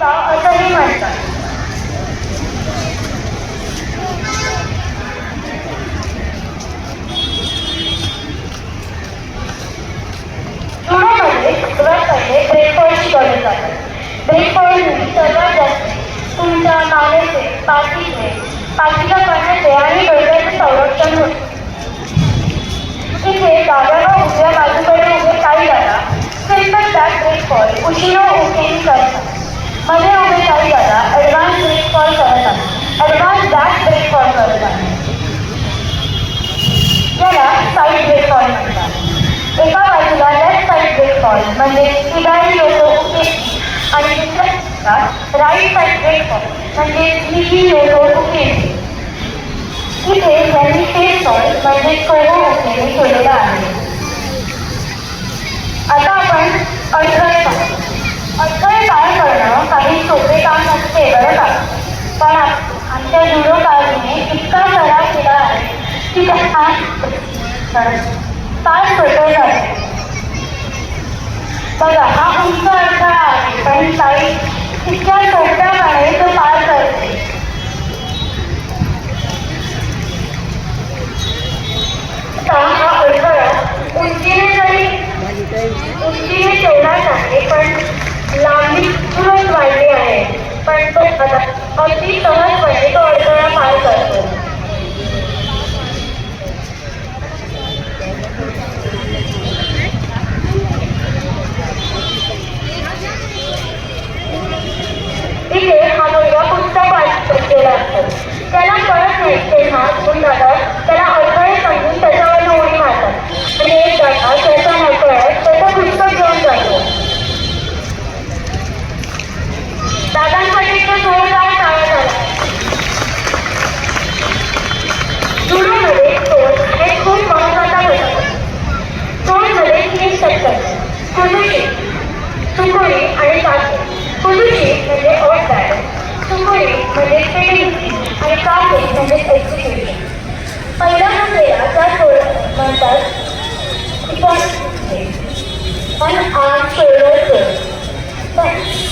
उंचाव असंही म्हणतात. पुण्यामध्ये सर्वात पहिले ब्रेकफास्ट शिकवले जातात ब्रेकफास्ट सर्वात जास्त तुमच्या मानेचे पाठीचे पाठीच्या पाण्याचे आणि डोक्याचे संरक्षण होते. इथे डाव्या व उजव्या बाजूकडे उभे काही जागा सिंपल ब्रेकफॉल उशिरा उठून करतात. मध्ये उभे काही जागा ॲडव्हान्स ब्रेकफॉल करतात ॲडव्हान्स बॅक ब्रेकफॉल करतात याला साईड ब्रेकफॉल म्हणतात एका बाजूला लेफ्ट साईड ब्रेकफॉल म्हणजे किडारी लोक उभे आणि दुसऱ्या राईट साईड ब्रेकफॉल म्हणजे निधी लोक उभे इथे त्यांनी फेस सॉल्ट म्हणजे कोहो असलेले केलेलं आहे आता आपण अडथळे पाहू अडथळे पार करणं काही सोपे काम नसते बरं का पण आमच्या जुडो काळजीने इतका सराव केला आहे की त्यांना फार सोपे झाले बघा हा उंच अडथळा आहे पण काही इतक्या सोप्या आहे तो पार आहे पण तो आता अगदी सहजपणे तो अडथळा पार करतो तोलमध्ये तीन शब्द आणि काके कुदुशी म्हणजे ऑफ बॅलन्स म्हणजे फिटिंग आणि काके म्हणजे एक्झिक्युशन पहिला म्हणजे क्रिया त्या म्हणतात पण आर्म शोल्डर तोल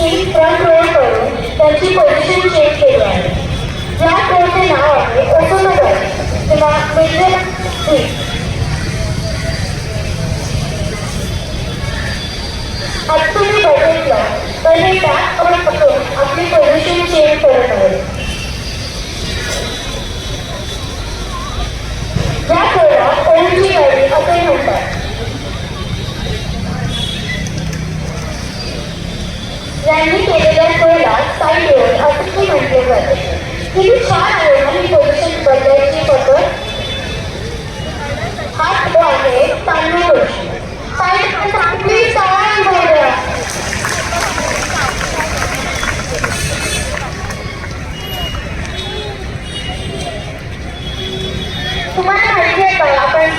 ही फ्रंट रोल करून त्यांची पोझिशन चेंज केली आहे. या तोलचे नाव आहे ओसोनोगर किंवा मिडल पकडून आपली पोझिशन चेंज करत या खेळला गाडी असे म्हणतात. यांनी केलेल्या खेळला साईड रोल असे म्हटले जाते. किती छान आहे ही पोझिशन बदलायची पद्धत. हा आहे तांदूळ साईड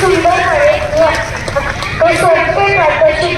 सुंदर सुंदरपणे सोपे प्रात्यक्षिक